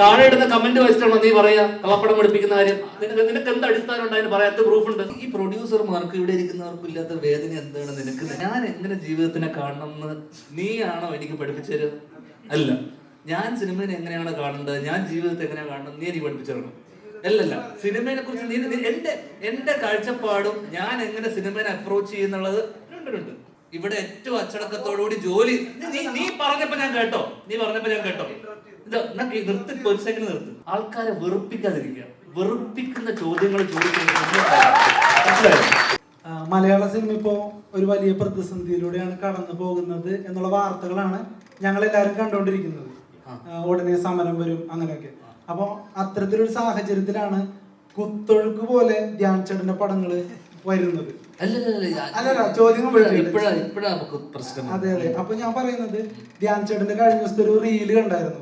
താഴെ ഇടുന്ന കമന്റ് വായിച്ചിട്ടാണോ നീ പറയാ കള്ളപ്പടം പഠിപ്പിക്കുന്ന കാര്യം. നിനക്ക് നിനക്ക് എന്ത് അടിസ്ഥാനം ഉണ്ട് അതിന് പറയാത്ത പ്രൂഫ് ഉണ്ട്? ഈ പ്രൊഡ്യൂസർമാർക്ക് ഇവിടെ ഇരിക്കുന്നവർക്കും ഇല്ലാത്ത വേദന എന്താണ് നിനക്ക്? ഞാൻ എങ്ങനെ ജീവിതത്തിനെ കാണണം എന്ന് നീയാണോ എനിക്ക് പഠിപ്പിച്ചത് അല്ല. ഞാൻ സിനിമയെ എങ്ങനെയാണ് കാണേണ്ടത്? ഞാൻ ജീവിതത്തെ എങ്ങനെയാണ് കാണണം നീ എനിക്ക് പഠിപ്പിച്ചു തരണം. അല്ലല്ല. സിനിമയെ കുറിച്ച് നീ നീ- എന്റെ എന്റെ കാഴ്ചപ്പാടും ഞാൻ എങ്ങനെ സിനിമയെ അപ്രോച്ച് ചെയ്യുന്നുള്ളത്? രണ്ടുണ്ട് ഇവിടെ ഏറ്റവും അച്ചടക്കത്തോടുകൂടി ജോലി. നീ- നീ പറഞ്ഞപ്പോ ഞാൻ കേട്ടോ. നീ പറഞ്ഞപ്പോ ഞാൻ കേട്ടോ. നിർത്തി ഒരു സെക്കൻഡ് നിർത്തി. ആൾക്കാരെ വെറുപ്പിക്കാതിരിക്കുക. വെറുപ്പിക്കുന്ന ചോദ്യങ്ങൾ ചോദിക്കുന്നത് മലയാള സിനിമ ഇപ്പോ ഒരു വലിയ പ്രതിസന്ധിയിലൂടെയാണ് കടന്നു പോകുന്നത് എന്നുള്ള വാർത്തകളാണ് ഞങ്ങൾ എല്ലാവരും കണ്ടുകൊണ്ടിരിക്കുന്നത് ഉടനെ സമരം വരും അങ്ങനെയൊക്കെ. അപ്പൊ അത്തരത്തിലൊരു സാഹചര്യത്തിലാണ് കുത്തൊഴുക്ക് പോലെ ധ്യാൻ ചടന്റെ പടങ്ങൾ വരുന്നത്. അല്ലല്ല, ചോദ്യം നമുക്ക് പ്രശ്നം അതെ അതെ. അപ്പൊ ഞാൻ പറയുന്നത് ധ്യാൻ ചേട്ടന്റെ കഴിഞ്ഞ ദിവസത്തെ ഒരു റീൽ കണ്ടായിരുന്നു.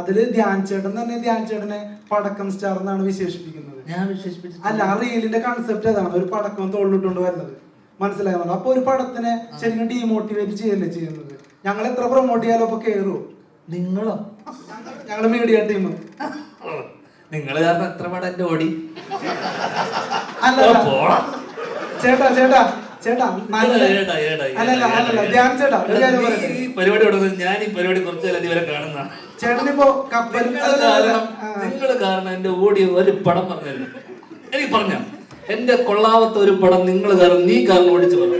അതിൽ ധ്യാൻ ചേട്ടൻ തന്നെ ധ്യാൻ ചേട്ടനെ പടക്കം സ്റ്റാർ എന്നാണ് വിശേഷിപ്പിക്കുന്നത്. ഞാൻ വിശേഷിപ്പിച്ചു അല്ല ആ റീലിന്റെ കൺസെപ്റ്റ് അതാണ് ഒരു പടക്കം തോളിലിട്ടുകൊണ്ട് വരുന്നത്. മനസ്സിലാകുന്നുണ്ട് അപ്പൊ ഒരു പടത്തിനെ ശരിക്കും ഡീമോട്ടിവേറ്റ് ചെയ്യല്ലേ ചെയ്യുന്നത്? ഞങ്ങൾ എത്ര പ്രൊമോട്ട് ചെയ്യാലോ അപ്പൊ കേറുവോ? നിങ്ങളോ? ഞങ്ങൾ മീഡിയ ടീം നിങ്ങൾ കാരണം എത്ര പടം എന്റെ ഓടി? അല്ല. ചേട്ടാ ചേട്ടാ ചേട്ടാ നല്ല ഏടാ, ഏടാ, ഏടാ, അല്ലല്ല ഏടാ, അല്ലല്ല ഏടാ. ധ്യാൻ ചേട്ടാ ഒരു കാര്യം നീ പറയട്ടെ. ഈ പരിപാടി തുടങ്ങുന്നത് ഞാൻ ഈ പരിപാടി കുറച്ച് കാലം കാണുന്ന ചേട്ടനിപ്പോ കപ്പൽ നിങ്ങൾ കാരണം എന്റെ ഓടിയ ഒരു പടം പറഞ്ഞു എനിക്ക് പറഞ്ഞ? എന്റെ കൊള്ളാവത്ത ഒരു പടം നിങ്ങൾ കാരണം നീ കാരണം ഓടിച്ചു പറഞ്ഞു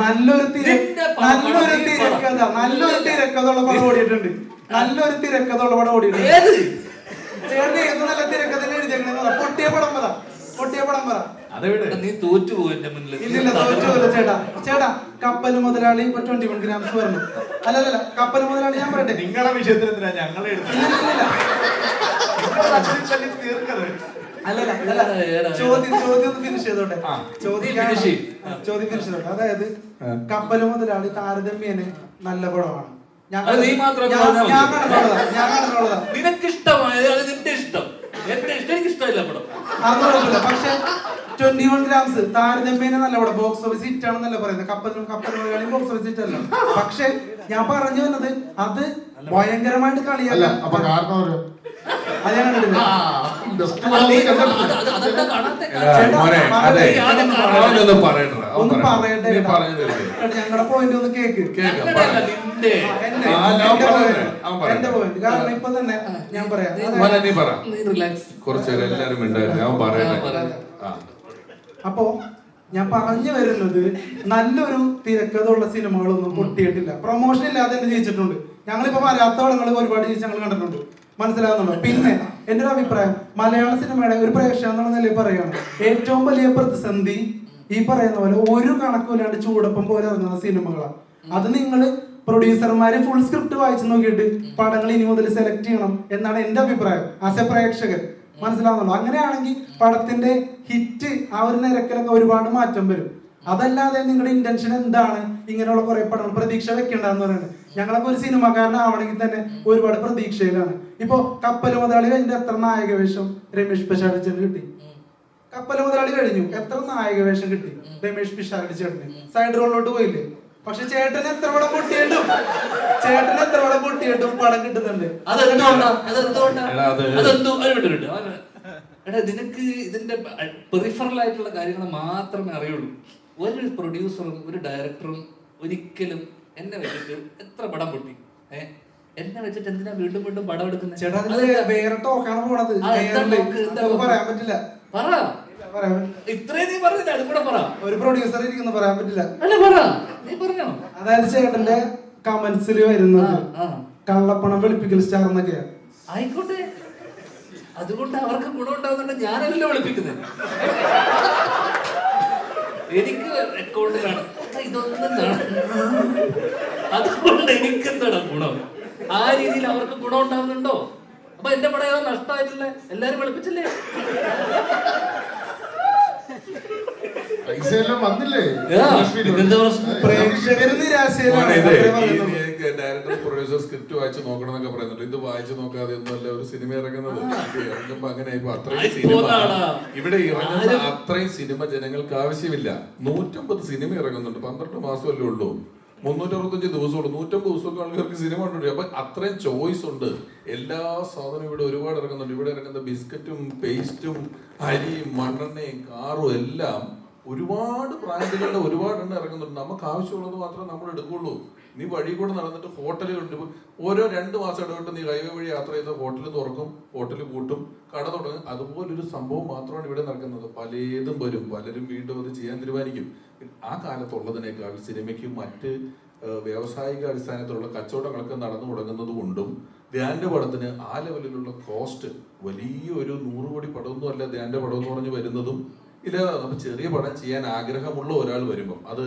നല്ലൊരു നല്ലൊരു. തിരക്കഥ നല്ലൊരു പടം ഓടിയിട്ടുണ്ട്. നല്ലൊരു തിരക്കഥ ഉള്ള പടം ഓടിയിട്ടുണ്ട്. ചേട്ടൻ നല്ല തിരക്കഥ എഴുതിയേക്കണെന്ന് പൊട്ടിയ പടം പറ. പൊട്ടിയ പടം പറ. നീ തോറ്റു പോകും എന്റെ മുന്നിൽ. ഇല്ലില്ല തോറ്റുമല്ലോ ചേട്ടാ. ചേട്ടാ കപ്പൽ മുതലാളി ഇപ്പൊ ട്വന്റി വൺ ഗ്രാംസ് പറഞ്ഞു അല്ലല്ല കപ്പൽ മുതലാളി ഞാൻ പറയട്ടെ. നിങ്ങളുടെ വിഷയത്തിൽ എന്തിനാ ഞങ്ങളെ അല്ലല്ല ചോദ്യം ചോദ്യം ഫിനിഷ് ചെയ്തോട്ടെ. ചോദ്യം ചോദ്യം ഫിനിഷ് ചെയ്തോട്ടെ. അതായത് കപ്പൽ മുതലാളി താരതമ്യേന നല്ല പടമാണ് നിനക്കിഷ്ടമായ അത് നിന്റെ ഇഷ്ടം. എന്റെ ഇഷ്ടം എനിക്ക് ഇഷ്ടമില്ല പടം. അത് കുഴപ്പമില്ല പക്ഷെ ട്വന്റി വൺ ഗ്രാംസ് താരതമ്യേന നല്ല ഇവിടെ ബോക്സ് ഓഫീസ് ഹിറ്റ് ആണെന്നല്ല പറയുന്നത്. കപ്പലും കപ്പൽ മുതലാളി ബോക്സ് ഓഫീസ് ഹിറ്റ് അല്ല? പക്ഷെ ഞാൻ പറഞ്ഞു വന്നത് അത് ഭയങ്കരമായിട്ട് അല്ല കളിയല്ല അപ്പൊ കാരണം അത് ഞാൻ കണ്ടിട്ടില്ല. ഒന്ന് പറയട്ടെ. ഞങ്ങളുടെ പോയിന്റ് ഒന്ന് കേക്ക്. എന്റെ പോയിന്റ് കാരണം ഇപ്പൊ തന്നെ ഞാൻ പറയാം. മോനെ, നീ പറ. നീ റിലാക്സ് കുറച്ച് നേരം എല്ലാരും ഉണ്ടായിരുന്നു ഞാൻ പറയട്ടെ. പറയട്ടെ. ആ. അപ്പോ ഞാൻ പറഞ്ഞു വരുന്നത് നല്ലൊരു തിരക്കഥയുള്ള സിനിമകളൊന്നും പൊട്ടിയിട്ടില്ല. പ്രൊമോഷൻ ഇല്ലാതെ തന്നെ ജയിച്ചിട്ടുണ്ട് ഞങ്ങളിപ്പോ വരാത്ത പടങ്ങൾ ഒരുപാട് ജയിച്ച് ഞങ്ങൾ കണ്ടിട്ടുണ്ട്. മനസ്സിലാകുന്നുണ്ടോ പിന്നെ എന്റെ ഒരു അഭിപ്രായം മലയാള സിനിമയുടെ ഒരു പ്രേക്ഷകൻ എന്നുള്ള നിലയിൽ പറയുകയാണ് ഏറ്റവും വലിയ പ്രതിസന്ധി ഈ പറയുന്ന പോലെ ഒരു കണക്കുമില്ലാണ്ട് ചൂടപ്പം പോലെ ഇറങ്ങുന്ന സിനിമകളാണ് അത് നിങ്ങൾ പ്രൊഡ്യൂസർമാര് ഫുൾ സ്ക്രിപ്റ്റ് വായിച്ചു നോക്കിയിട്ട് പടങ്ങൾ ഇനി മുതൽ സെലക്ട് ചെയ്യണം എന്നാണ് എന്റെ അഭിപ്രായം ആസ് എ പ്രേക്ഷകൻ. മനസ്സിലാവുന്നുണ്ടോ? അങ്ങനെയാണെങ്കിൽ പടത്തിന്റെ ഹിറ്റ് ആ ഒരു നിരക്കിലൊക്കെ ഒരുപാട് മാറ്റം വരും. അതല്ലാതെ നിങ്ങളുടെ ഇന്റൻഷൻ എന്താണ്? ഇങ്ങനെയുള്ള കുറെ പടങ്ങൾ പ്രതീക്ഷ വെക്കേണ്ടെന്ന് പറയുന്നത്. ഞങ്ങളൊക്കെ ഒരു സിനിമക്കാരനാവണമെങ്കിൽ തന്നെ ഒരുപാട് പ്രതീക്ഷയിലാണ്. ഇപ്പൊ കപ്പൽ മുതലാളി കഴിഞ്ഞ എത്ര നായക വേഷം രമേഷ് പിഷാരടിച്ചേട്ടന് കിട്ടി? കപ്പൽ മുതലാളി കഴിഞ്ഞു. എത്ര നായക വേഷം കിട്ടി? രമേഷ് പിഷാരടി ചേട്ടന്. സൈഡ് റോളിലോട്ട് പോയില്ലേ? പക്ഷെ ചേട്ടന് എത്ര പടം പൊട്ടിയിട്ടും ചേട്ടന് എത്ര പടം പൊട്ടിയിട്ടും പടം കിട്ടുന്നുണ്ട്. എടാ, നിനക്ക് ഇതിന്റെ പെറിഫറൽ ആയിട്ടുള്ള കാര്യങ്ങൾ മാത്രമേ അറിയുള്ളൂ. ഒരു പ്രൊഡ്യൂസറും ഒരു ഡയറക്ടറും ഒരിക്കലും എന്നെ വെച്ചിട്ട് എത്ര പടം പൊട്ടി? എന്നെ വെച്ചിട്ട് എന്തിനാ വീണ്ടും വീണ്ടും പടം എടുക്കുന്നത് ചേട്ടാ വേറെ ടോക്കാണ് പോണത്? പറയാൻ പറ്റില്ല. പറ. ഇത്രയും നീ പറഞ്ഞില്ല അതും കൂടെ പറ. ഒരു പ്രൊഡ്യൂസർ ഇരിക്കുന്നു പറയാൻ പറ്റില്ല. അല്ല പറ. നീ പറഞ്ഞോ. അതായത് ചേട്ടന്റെ കമന്റ്സിൽ വരുന്നത്. കള്ളപ്പണം വെളുപ്പിക്കൽ സ്റ്റാർ എന്നൊക്കെയാണ് ആയിക്കോട്ടെ. അതുകൊണ്ട് അവർക്ക് ഗുണമുണ്ടാകുന്നുണ്ട് ഞാനല്ലല്ലോ വിളിപ്പിക്കുന്നത്. എനിക്ക് അക്കൗണ്ടിലാണ് ഇതൊന്നും അതുകൊണ്ട് എനിക്ക് എന്താണ് ഗുണം? ആ രീതിയിൽ അവർക്ക് ഗുണം ഉണ്ടാവുന്നുണ്ടോ? അപ്പൊ എന്റെ പടം ഏതോ നഷ്ടമായിട്ടില്ലേ എല്ലാരും വിളിപ്പിച്ചില്ലേ? പൈസ എല്ലാം വന്നില്ലേ നിരാശയിലാണ് ഡയറക്ടർ പ്രൊഡ്യൂസർ സ്ക്രിപ്റ്റ് വായിച്ച് നോക്കണം എന്നൊക്കെ പറയുന്നുണ്ട്. ഇത് വായിച്ച് നോക്കാതെ ഒന്നുമല്ല ഒരു സിനിമ ഇറങ്ങുന്നത്. ഇറങ്ങുമ്പോ അങ്ങനെ ഇപ്പൊ അത്രയും സിനിമ ഇവിടെ ഇറങ്ങുന്ന അത്രയും സിനിമ ജനങ്ങൾക്ക് ആവശ്യമില്ല. നൂറ്റമ്പത് സിനിമ ഇറങ്ങുന്നുണ്ട്. പന്ത്രണ്ട് മാസമല്ലേ ഉള്ളൂ. മുന്നൂറ്ററുപത്തഞ്ച് ദിവസമുള്ളൂ. നൂറ്റമ്പത് ദിവസമൊക്കെ ആൾക്കാർക്ക് സിനിമ ഉണ്ട് അപ്പൊ അത്രയും ചോയ്സ് ഉണ്ട്. എല്ലാ സാധനവും ഇവിടെ ഒരുപാട് ഇറങ്ങുന്നുണ്ട്. ഇവിടെ ഇറങ്ങുന്ന ബിസ്ക്കറ്റും പേസ്റ്റും അരിയും മണ്ണെണ്ണയും കാറും എല്ലാം ഒരുപാട് ബ്രാൻഡുകളുടെ ഒരുപാട് എണ്ണം ഇറങ്ങുന്നുണ്ട്. നമുക്ക് ആവശ്യമുള്ളത് മാത്രമേ നമ്മൾ എടുക്കുള്ളൂ നീ വഴി കൂടെ നടന്നിട്ട് ഹോട്ടലുകളുണ്ട് ഓരോ രണ്ട് മാസം ഇടവിട്ട് നീ ഹൈവേ വഴി യാത്ര ചെയ്ത് ഹോട്ടൽ തുറക്കും ഹോട്ടൽ കൂട്ടും കട തുടങ്ങും. അതുപോലൊരു സംഭവം മാത്രമാണ് ഇവിടെ നടക്കുന്നത്. പലതും വരും. പലരും വീണ്ടും അത് ചെയ്യാൻ തീരുമാനിക്കും. ആ കാലത്തുള്ളതിനേക്കാൾ സിനിമയ്ക്ക് മറ്റ് വ്യാവസായിക അടിസ്ഥാനത്തിലുള്ള കച്ചവടങ്ങളൊക്കെ നടന്നു തുടങ്ങുന്നത് കൊണ്ടും ധ്യാന്റെ പടത്തിന് ആ ലെവലിലുള്ള കോസ്റ്റ് വലിയ ഒരു നൂറ് കോടി പടമൊന്നും അല്ല ധ്യാന്റെ പടം എന്ന് പറഞ്ഞ് വരുന്നതും. ഇല്ല നമ്മൾ ചെറിയ പടം ചെയ്യാൻ ആഗ്രഹമുള്ള ഒരാൾ വരുമ്പം. അത്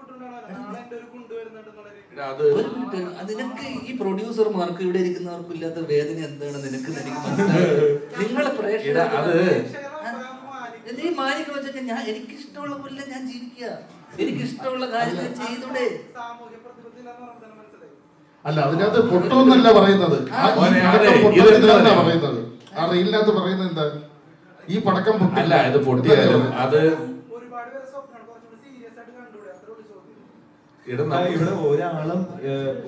അത് നിനക്ക് ഈ പ്രൊഡ്യൂസർമാർക്ക് ഇവിടെ ഇരിക്കുന്നവർക്കും ഇല്ലാത്ത വേദന എന്താണ് നിനക്ക് നിങ്ങളെ പ്രേക്ഷക അത് ഞാൻ എനിക്ക് ഇഷ്ടമുള്ള പോലെ ഞാൻ ജീവിക്കുക. എനിക്ക് ഇഷ്ടമുള്ള കാര്യങ്ങൾ ചെയ്തൂടെ. അല്ല അതിനകത്ത് പൊട്ടൊന്നല്ല പറയുന്നത്. പറയുന്നത്. ആ പറയുന്നത് എന്താ? ഈ പടക്കം അല്ല അത് പൊട്ടിയാലും അത് ഇവിടെ ഒരാളും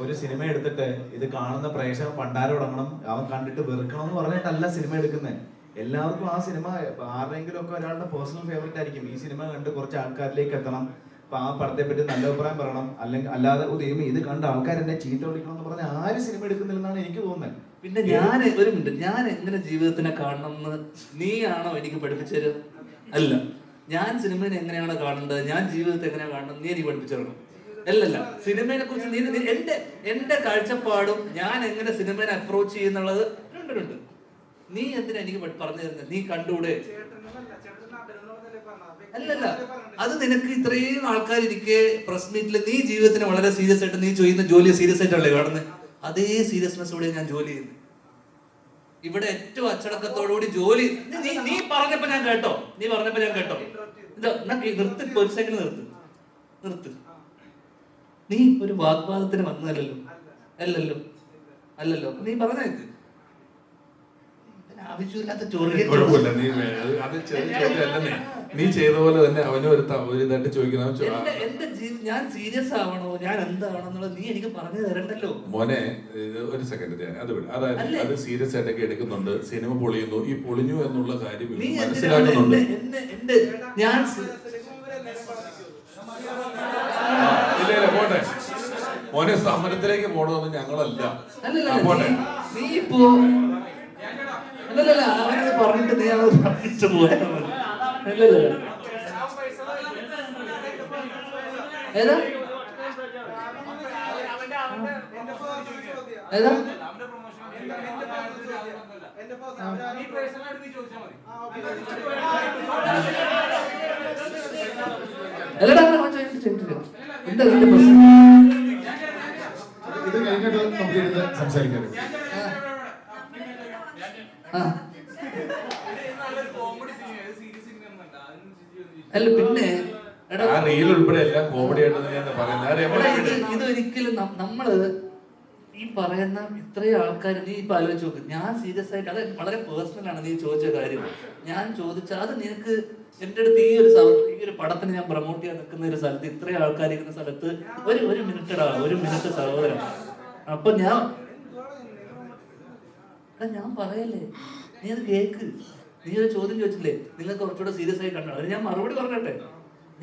ഒരു സിനിമ എടുത്തിട്ട് ഇത് കാണുന്ന പ്രേക്ഷകൻ പണ്ടാരം തുടങ്ങണം അവൻ കണ്ടിട്ട് വെറുക്കണം എന്ന് പറഞ്ഞിട്ടല്ല സിനിമ എടുക്കുന്നത് എല്ലാവർക്കും ആ സിനിമ ആരുടെങ്കിലും ഒക്കെ ഒരാളുടെ പേഴ്സണൽ ഫേവറേറ്റ് ആയിരിക്കും. ഈ സിനിമ കണ്ട് കുറച്ച് ആൾക്കാരിലേക്ക് എത്തണം. അപ്പൊ ആ പടത്തെ പറ്റി നല്ല അഭിപ്രായം പറയണം. അല്ലെങ്കിൽ അല്ലാതെ ഉദയം ഇത് കണ്ട ആൾക്കാർ എന്നെ ചീത്ത വിളിക്കണം എന്ന് പറഞ്ഞാൽ ആരും സിനിമ എടുക്കുന്നില്ലെന്നാണ് എനിക്ക് തോന്നുന്നത്. പിന്നെ ഞാൻ ഒരു മിനിറ്റ്. ഞാൻ എങ്ങനെ ജീവിതത്തിനെ കാണണം എന്ന് നീയാണോ എനിക്ക് പഠിപ്പിച്ചത്? അല്ല. ഞാൻ സിനിമയെ എങ്ങനെയാണ് കാണേണ്ടത്? ഞാൻ ജീവിതത്തെ എങ്ങനെയാണ് കാണുന്നത് നീ എനിക്ക് പഠിപ്പിച്ചു തരണം. അല്ലല്ല സിനിമയെ കുറിച്ച് നീ എന്റെ എന്റെ കാഴ്ചപ്പാടും ഞാൻ എങ്ങനെ സിനിമയെ അപ്രോച്ച് ചെയ്യുന്നുള്ളത് രണ്ടുണ്ട് നീ എന്തിനാ എനിക്ക് പറഞ്ഞു തരുന്നത് നീ കണ്ടൂടെ? അല്ലല്ല അത് നിനക്ക് ഇത്രയും ആൾക്കാരിരിക്കെ പ്രസ് മീറ്റിൽ നീ ജീവിതത്തിന് വളരെ സീരിയസ് ആയിട്ട് നീ ചെയ്യുന്ന ജോലി സീരിയസ് ആയിട്ടല്ലേ കാണുന്നത് അതേ സീരിയസ്നെസ്സോടെ ഞാൻ ജോലി ചെയ്യുന്നു. ഇവിടെ ഏറ്റവും അച്ചടക്കത്തോടുകൂടി ജോലി നീ- നീ പറഞ്ഞപ്പോ ഞാൻ കേട്ടോ. നീ പറഞ്ഞപ്പോ ഞാൻ കേട്ടോ. എന്താ നിർത്ത് ഒരു സെക്കൻഡ് നിർത്ത്. നിർത്ത്. നീ ഒരു വാഗ്വാദത്തിന് വന്നതല്ലോ അല്ലല്ലോ? അല്ലല്ലോ? നീ പറഞ്ഞേക്ക് ആവശ്യമില്ലാത്ത നീ ചെയ്ത പോലെ തന്നെ അവനെ ഒരു ഇതായിട്ട് ചോദിക്കണം. എന്റെ എന്റെ ഞാൻ സീരിയസ് ആവണോ? ഞാൻ എന്താവണോ നീ എനിക്ക് പറഞ്ഞു തരണ്ടല്ലോ. മോനെ ഒരു സെക്കൻഡ് ഞാൻ അത് വിട്. അതായത് അത് സീരിയസ് ആയിട്ടൊക്കെ എടുക്കുന്നുണ്ട് സിനിമ പൊളിയുന്നു ഈ പൊളിഞ്ഞു എന്നുള്ള കാര്യം മനസ്സിലാക്കുന്നുണ്ട്. ഞാൻ പോട്ടെ. ഓനെ സമരത്തിലേക്ക് പോണതൊന്നും ഞങ്ങളല്ല. പോട്ടെ. നീ ഇപ്പോ പറഞ്ഞിട്ട് നീ ഏതാ? ചോദിച്ചിട്ടില്ല എന്താ ഇതിന്റെ പ്രശ്നം? ഇത് കഴിഞ്ഞിട്ട് നമുക്ക് ഇരുന്ന് സംസാരിക്കാം. അല്ല പിന്നെ ആ റീൽ ഉൾപ്പെടെ എല്ലാം കോമഡി ആയിട്ട് തന്നെയാണ് പറയുന്നത്. ഇത് ഇതൊരിക്കലും നം- നമ്മൾ ഈ പറയുന്ന ഇത്രയും ആൾക്കാർ നീ ഇപ്പൊ ആലോചിച്ച് നോക്ക്. ഞാൻ സീരിയസ് ആയിട്ട് അത് വളരെ പേഴ്സണൽ ആണ് നീ ചോദിച്ച കാര്യം. ഞാൻ ചോദിച്ച അത് നിനക്ക് എന്റെ അടുത്ത് ഈ ഒരു ഈ ഒരു പടത്തിന് ഞാൻ പ്രൊമോട്ട് ചെയ്യാൻ നിൽക്കുന്ന ഒരു സ്ഥലത്ത് ഇത്രയും ആൾക്കാർ ഇരിക്കുന്ന സ്ഥലത്ത് ഒരു ഒരു മിനിറ്റടാ ഒരു മിനിറ്റ് സഹോദരൻ. അപ്പൊ ഞാൻ ഞാൻ പറയല്ലേ? നീ അത് കേക്ക്. നീ ഒരു ചോദ്യം ചോദിച്ചില്ലേ? നിങ്ങൾ കുറച്ചുകൂടെ സീരിയസ് ആയി കണ്ടോ. അത് ഞാൻ മറുപടി പറഞ്ഞട്ടെ.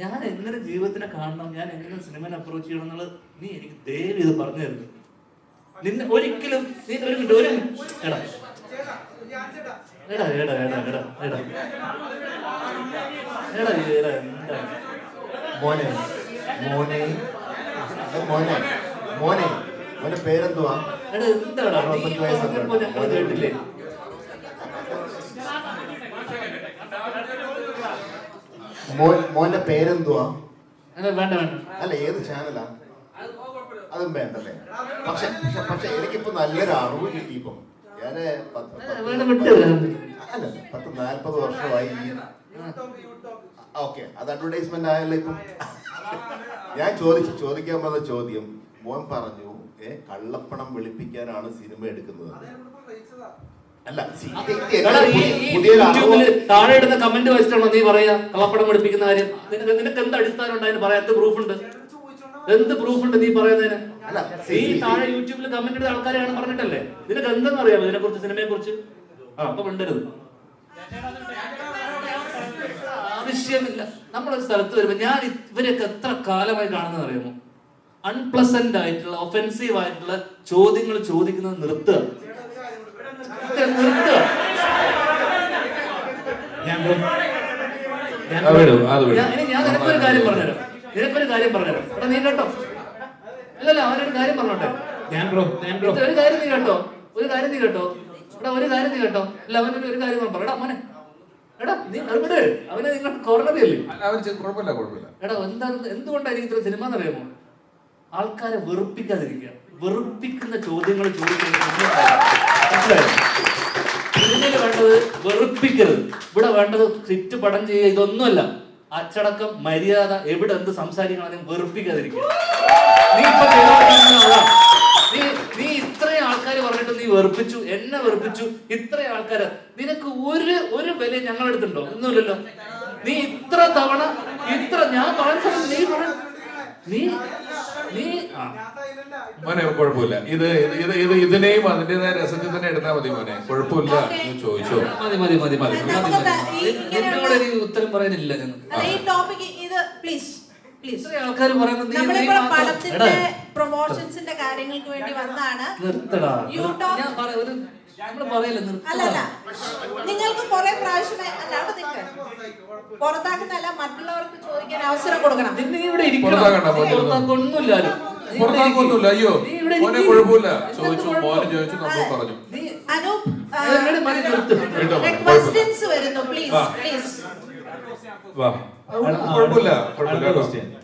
ഞാൻ എങ്ങനെ ജീവിതത്തിനെ കാണണം? ഞാൻ എങ്ങനെ സിനിമനെ അപ്രോച്ച് ചെയ്യണം എന്നുള്ളത് നീ എനിക്ക് ദയവ് ഇത് പറഞ്ഞു തരുന്നു. നിന്നെ ഒരിക്കലും നീ ഒരു ഒരു. എടാ. എടാ എടാ എടാ എടാ എടാ. എടാ എടാ എന്താ? മോനെ മോനെ. മോനെ മോനെ. മോനെ പേരെന്തുവാ? എടാ എന്താടാ? നീ അറുപത്തഞ്ച് വയസ്സുണ്ട്. കേട്ടില്ലേ? മോന്റെ പേരെന്തുവാ? വേണ്ട വേണ്ട. അല്ല ഏത് ചാനലാ? അതും വേണ്ടല്ലേ? പക്ഷെ പക്ഷെ- പക്ഷെ എനിക്കിപ്പോ നല്ലൊരു അറിവ് കിട്ടി ഇപ്പം ഞാൻ. അല്ല പത്ത് നാല്പത് വർഷമായി ഓക്കെ അത് അഡ്വർടൈസ്മെന്റ് ആയല്ലോ ഇപ്പം. ഞാൻ ചോദിച്ചു ചോദിക്കാൻ വന്ന ചോദ്യം മോൻ പറഞ്ഞു ഏ കള്ളപ്പണം വെളുപ്പിക്കാനാണ് സിനിമ എടുക്കുന്നത്. അല്ല താഴെ ഇടുന്ന കമന്റ് വെച്ചിട്ടാണോ നീ പറയാ കള്ളപ്പണം വെളുപ്പിക്കുന്ന കാര്യം. നിനക്ക് നിനക്ക് എന്ത് അടിസ്ഥാനം ഉണ്ട് അതിന് പറയാത്ത പ്രൂഫ് ഉണ്ട്? എന്ത് പ്രൂഫ് ഉണ്ട് നീ പറയുന്നതിന്? നീ താഴെ യൂട്യൂബിൽ കമന്റ് ഇടുന്ന ആൾക്കാരെയാണ് പറഞ്ഞിട്ടല്ലേ? നിനക്ക് എന്തെന്ന് അറിയാമോ ഇതിനെ കുറിച്ച് സിനിമയെ കുറിച്ച് ആ അപ്പൊ മിണ്ടരുത്. ആവശ്യമില്ല. നമ്മളൊരു സ്ഥലത്ത് വരുമ്പോ ഞാൻ ഇവരെയൊക്കെ എത്ര കാലമായി കാണുന്നത് അറിയാമോ അൺപ്ലസന്റ് ആയിട്ടുള്ള ഒഫെൻസീവ് ആയിട്ടുള്ള ചോദ്യങ്ങൾ ചോദിക്കുന്നത് നിർത്തുക. നിർത്തുക. ഞാൻ- ഇനി ഞാൻ നിനക്കൊരു കാര്യം പറഞ്ഞുതരാം. നിനക്കൊരു കാര്യം പറഞ്ഞുതരാം. എടാ നീ കേട്ടോ. അല്ലല്ല അവനൊരു കാര്യം പറഞ്ഞോട്ടെ? ഞാൻ ബ്രോ ഞാൻ ബ്രോ. ഒരു കാര്യം നീ കേട്ടോ? ഒരു കാര്യം നീ കേട്ടോ? എടാ ഒരു കാര്യം നീ കേട്ടോ? അല്ല അവനൊരു ഒരു കാര്യം പറ. എടാ മോനെ. എടാ നീ അവിടെ അവനെ നിങ്ങൾ കോർണറിയല്ലേ എടാ എന്താ എന്തുകൊണ്ടായിരിക്കും ഇത്ര സിനിമ എന്നറിയാമോ ആൾക്കാരെ വെറുപ്പിക്കാതിരിക്കുക. വെറുപ്പിക്കുന്ന ചോദ്യങ്ങൾ ചോദിക്കുന്നത് സിനിമയിൽ വേണ്ടത് വെറുപ്പിക്കരുത്. ഇവിടെ വേണ്ടത് സിറ്റ് പടം ചെയ്യുക ഇതൊന്നുമല്ല. അച്ചടക്കം മര്യാദ എവിടെ എന്ത് സംസാരിക്കണം വെറുപ്പിക്കാതിരിക്കുക. നീ ഇപ്പൊ നീ നീ ഇത്രയും ആൾക്കാർ പറഞ്ഞിട്ട് നീ വെറുപ്പിച്ചു എന്നെ വെറുപ്പിച്ചു ഇത്രയും ആൾക്കാര്. നിനക്ക് ഒരു ഒരു വില ഞങ്ങളെടുത്തുണ്ടോ ഒന്നുമില്ലല്ലോ. നീ ഇത്ര തവണ ഇത്ര ഞാൻ പറഞ്ഞ നീ പറ. നീ നീ മോനെ കുഴപ്പമില്ല. ഇത് ഇത് ഇത് ഇത് ഇതിനെയും അതിന്റേതായ രസത്തിൽ തന്നെ എടുത്താൽ മതി മോനെ. കുഴപ്പമില്ല. നീ ചോദിച്ചോ. മതി മതി മതി മതി ഇനി ഉത്തരം പറയാനില്ല ഞങ്ങൾ ഈ ടോപ്പിക് ഇത് പ്ലീസ് പ്ലീസ് ആൾക്കാർ പറയുന്നത് പ്രൊമോഷൻസിന്റെ കാര്യങ്ങൾക്ക് വേണ്ടി വന്നാണ്. അല്ലല്ല. നിങ്ങൾക്ക് കുറെ പ്രാവശ്യം അല്ല അവിടെ നിൽക്ക് പുറത്താക്കുന്നല്ല മറ്റുള്ളവർക്ക് ചോദിക്കാൻ അവസരം കൊടുക്കണം. പുറത്താക്കൊന്നുമില്ല അയ്യോ. മോനെ. കുഴപ്പമില്ല. ചോദിച്ചു? മോനെ ചോദിച്ചു നമ്മൾ പറഞ്ഞു. ക്വസ്റ്റ്യൻസ് വരുന്നു പ്ലീസ് പ്ലീസ് വാ. കുഴപ്പമില്ല. കുഴപ്പമില്ല